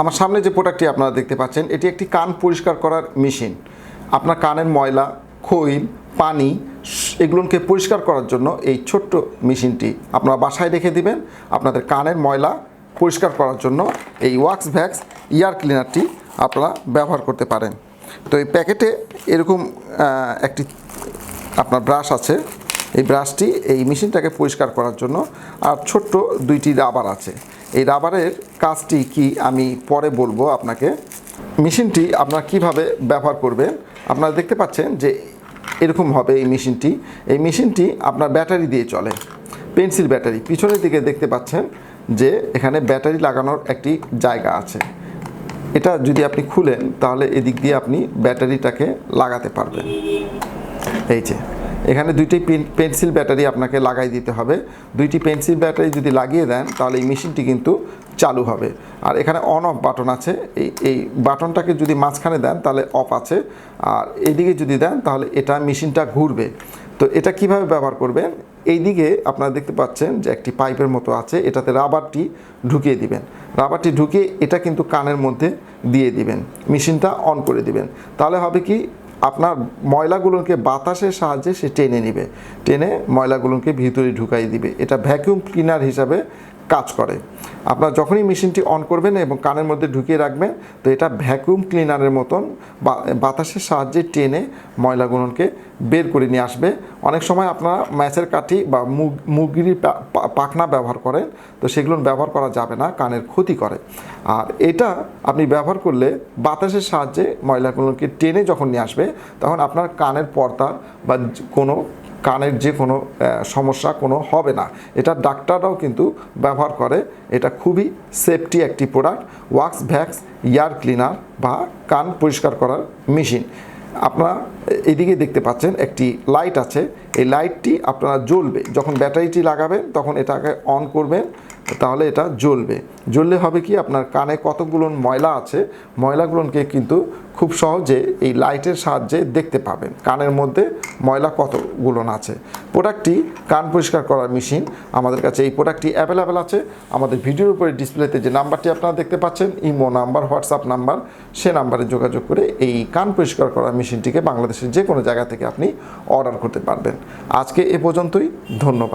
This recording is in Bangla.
আমার সামনে যে প্রোডাক্টটি আপনারা দেখতে পাচ্ছেন, এটি একটি কান পরিষ্কার করার মেশিন। আপনার কানের ময়লা, খৈল, পানি এগুলোকে পরিষ্কার করার জন্য এই ছোট্ট মেশিনটি আপনারা বাসায় রেখে দিবেন। আপনাদের কানের ময়লা পরিষ্কার করার জন্য এই ওয়াক্স ভ্যাক্স ইয়ার ক্লিনারটি আপনারা ব্যবহার করতে পারেন। তো এই প্যাকেটে এরকম একটি আপনার ব্রাশ আছে। এই ব্রাশটি এই মেশিনটাকে পরিষ্কার করার জন্য আর ছোট্ট দুইটি রাবার আছে। এই রাবারের কাজটি কি আমি পরে বলব আপনাকে। মেশিনটি আপনারা কীভাবে ব্যবহার করবেন? আপনারা দেখতে পাচ্ছেন যে এরকম হবে এই মেশিনটি এই মেশিনটি আপনার ব্যাটারি দিয়ে চলে পেন্সিল ব্যাটারি। পিছনের দিকে দেখতে পাচ্ছেন যে এখানে ব্যাটারি লাগানোর একটি জায়গা আছে। এটা যদি আপনি খুলেন, তাহলে এদিক দিয়ে আপনি ব্যাটারিটাকে লাগাতে পারবেন। এই যে। এখানে দুইটি পেন- পেন্সিল ব্যাটারি আপনাকে লাগাই দিতে হবে। দুইটি পেন্সিল ব্যাটারি যদি লাগিয়ে দেন, তাহলে এই মেশিনটি কিন্তু চালু হবে। আর এখানে অন অফ বাটন আছে। এই এই বাটনটাকে যদি মাঝখানে দেন, তাহলে অফ আছে। আর এইদিকে যদি দেন, তাহলে এটা মেশিনটা ঘুরবে। তো এটা কীভাবে ব্যবহার করবেন? এই দিকে আপনারা দেখতে পাচ্ছেন যে একটি পাইপের মতো আছে। এটাতে রাবারটি ঢুকিয়ে দিবেন। রাবারটি ঢুকিয়ে এটা কিন্তু কানের মধ্যে দিয়ে দিবেন। মেশিনটা অন করে দিবেন। তাহলে হবে কি? আপনার ময়লাগুলোকে বাতাসের সাহায্যে সে টেনে নেবে। টেনে ময়লাগুলোকে ভিতরে ঢুকাই দিবে। এটা ভ্যাকিউম ক্লিনার হিসাবে কাজ করে। আপনার যখনই মেশিনটি অন করবেন এবং কানের মধ্যে ঢুকিয়ে রাখবেন, তো এটা ভ্যাকুয়াম ক্লিনারের মতন বাতাসের সাহায্যে টেনে ময়লাগুলোকে বের করে নিয়ে আসবে। অনেক সময় আপনারা ম্যাচের কাঠি বা মুগ, মুগির পাখনা ব্যবহার করেন, তো সেগুলো ব্যবহার করা যাবে না, কানের ক্ষতি করে। আর এটা আপনি ব্যবহার করলে বাতাসের সাহায্যে ময়লাগুলোকে টেনে যখন নিয়ে আসবে, তখন আপনার কানের পর্দা বা কোনো কানের যে কোনো সমস্যা কোনো হবে না। এটা ডাক্তাররাও কিন্তু ব্যবহার করে। এটা খুবই সেফটি একটি product Wax Vac ear cleaner বা কান পরিষ্কার করার মেশিন আপনারা এদিকে দেখতে পাচ্ছেন একটি লাইট আছে। এই লাইটটি আপনারা জ্বলবে। যখন ব্যাটারিটি লাগাবেন, তখন এটাকে অন করবেন। তাহলে এটা জ্বলবে। জ্বললে হবে কি? আপনার কানে কতগুলো ময়লা আছে, ময়লাগুলোকে কিন্তু খুব সহজে এই লাইটের সাহায্যে দেখতে পাবেন। কানের মধ্যে ময়লা কতগুলো আছে। প্রোডাক্টটি কান পরিষ্কার করার মেশিন আমাদের কাছে এই প্রোডাক্টটি অ্যাভেলেবেল আছে। আমাদের ভিডিওর উপরে ডিসপ্লেতে যে নাম্বারটি আপনারা দেখতে পাচ্ছেন, ইমো নাম্বার, হোয়াটসঅ্যাপ নাম্বার, সে নাম্বারে যোগাযোগ করে এই কান পরিষ্কার করার মেশিনটিকে বাংলাদেশের যে কোনো জায়গা থেকে আপনি অর্ডার করতে পারবেন। আজকে এ পর্যন্তই, ধন্যবাদ।